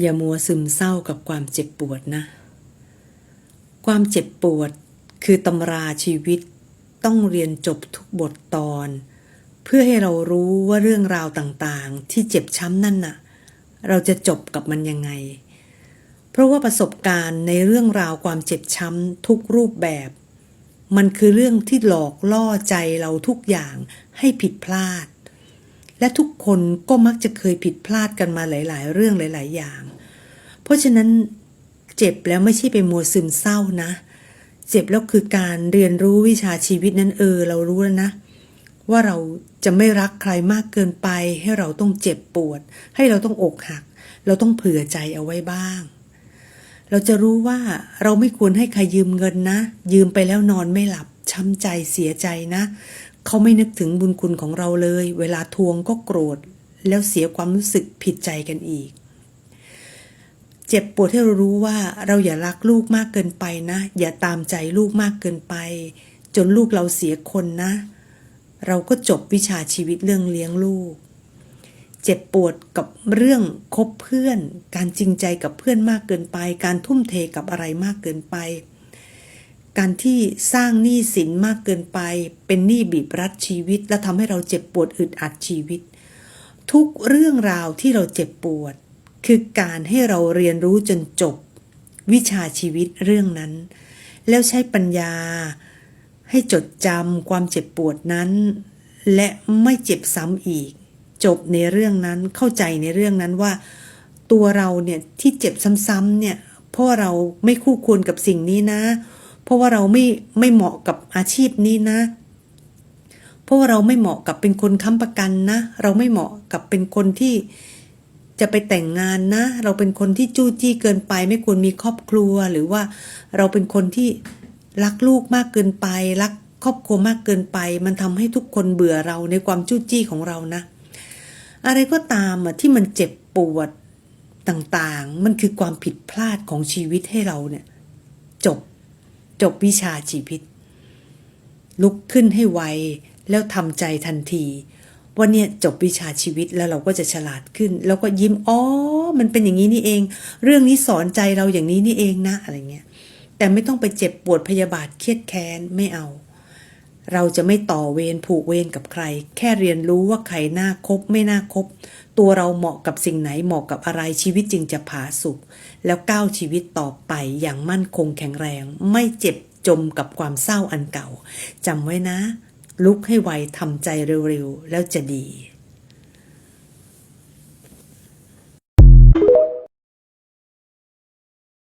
อย่ามัวซึมเศร้ากับความเจ็บปวดนะ ความเจ็บปวดคือตำราชีวิตต้องเรียนจบทุกบทตอน เพื่อให้เรารู้ว่าเรื่องราวต่างๆ ที่เจ็บช้ำนั่นน่ะ เราจะจบกับมันยังไง เพราะว่าประสบการณ์ในเรื่องราวความเจ็บช้ำทุกรูปแบบ มันคือเรื่องที่หลอกล่อใจเราทุกอย่างให้ผิดพลาด และทุกคนก็มักจะเคยผิดพลาดกันมาหลาย ๆ เรื่องหลาย ๆ อย่าง เพราะฉะนั้นเจ็บแล้วไม่ใช่ไปมัวซึมเศร้านะ เจ็บแล้วคือการเรียนรู้วิชาชีวิตนั้นเออ เรารู้แล้วนะ ว่าเราจะไม่รักใครมากเกินไป ให้เราต้องเจ็บปวด ให้เราต้องอกหัก เราต้องเผื่อใจเอาไว้บ้าง เราจะรู้ว่าเราไม่ควรให้ใครยืมเงินนะ ยืมไปแล้วนอนไม่หลับช้ำใจเสียใจนะ เขาไม่นึกถึงบุญคุณของเราเลย เวลาทวงก็โกรธ แล้วเสียความรู้สึกผิดใจกันอีก เจ็บปวดให้เรารู้ว่าเราอย่ารักลูกมากเกินไปนะ อย่าตามใจลูกมากเกินไป จนลูกเราเสียคนนะ เราก็จบวิชาชีวิตเรื่องเลี้ยงลูก เจ็บปวดกับเรื่องคบเพื่อน การจริงใจกับเพื่อนมากเกินไป การทุ่มเทกับอะไรมากเกินไป การที่สร้างหนี้สินมากเกินไป เป็นหนี้บีบรัดชีวิต และทำให้เราเจ็บปวดอึดอัดชีวิต ทุกเรื่องราวที่เราเจ็บปวด คือการให้เราเรียนรู้จนจบ วิชาชีวิตเรื่องนั้น แล้วใช้ปัญญา ให้จดจำความเจ็บปวดนั้น และไม่เจ็บซ้ำอีก จบในเรื่องนั้นเข้าใจในเรื่องนั้นว่า ตัวเราเนี่ยที่เจ็บซ้ำๆเนี่ยเพราะเราไม่คู่ควรกับสิ่งนี้นะ เพราะว่าเราไม่ไม่เหมาะกับอาชีพนี้นะ เพราะว่าเราไม่เหมาะกับเป็นคนค้ำประกันนะ เราไม่เหมาะกับเป็นคนที่จะไปแต่งงานนะ เราเป็นคนที่จู้จี้เกินไป ไม่ควรมีครอบครัวหรือว่าเราเป็นคนที่รักลูกมากเกินไป รักครอบครัวมากเกินไป มันทำให้ทุกคนเบื่อเราในความจู้จี้ของเรานะ อะไรก็ตามอะที่มันเจ็บปวดต่างๆ มันคือความผิดพลาดของชีวิตให้เราเนี่ย จบ จบวิชาชีวิต ลุกขึ้นให้ไวแล้วทำใจทันทีว่าเนี่ยจบวิชาชีวิตแล้วเราก็จะฉลาดขึ้น แล้วก็ยิ้มอ๋อมันเป็นอย่างนี้นี่เอง เรื่องนี้สอนใจเราอย่างนี้นี่เองนะอะไรเงี้ยแต่ไม่ต้องไปเจ็บปวดพยาบาทเครียดแค้นไม่เอา เราจะไม่ต่อเวรผูกเวรกับใคร แค่เรียนรู้ว่าใครน่าคบไม่น่าคบ ตัวเราเหมาะกับสิ่งไหนเหมาะกับอะไรชีวิตจึงจะผาสุกแล้วก้าวชีวิตต่อไปอย่างมั่นคงแข็งแรง ไม่เจ็บจมกับความเศร้าอันเก่าจำไว้นะ ลุกให้ไวทำใจเร็วๆ แล้วจะดี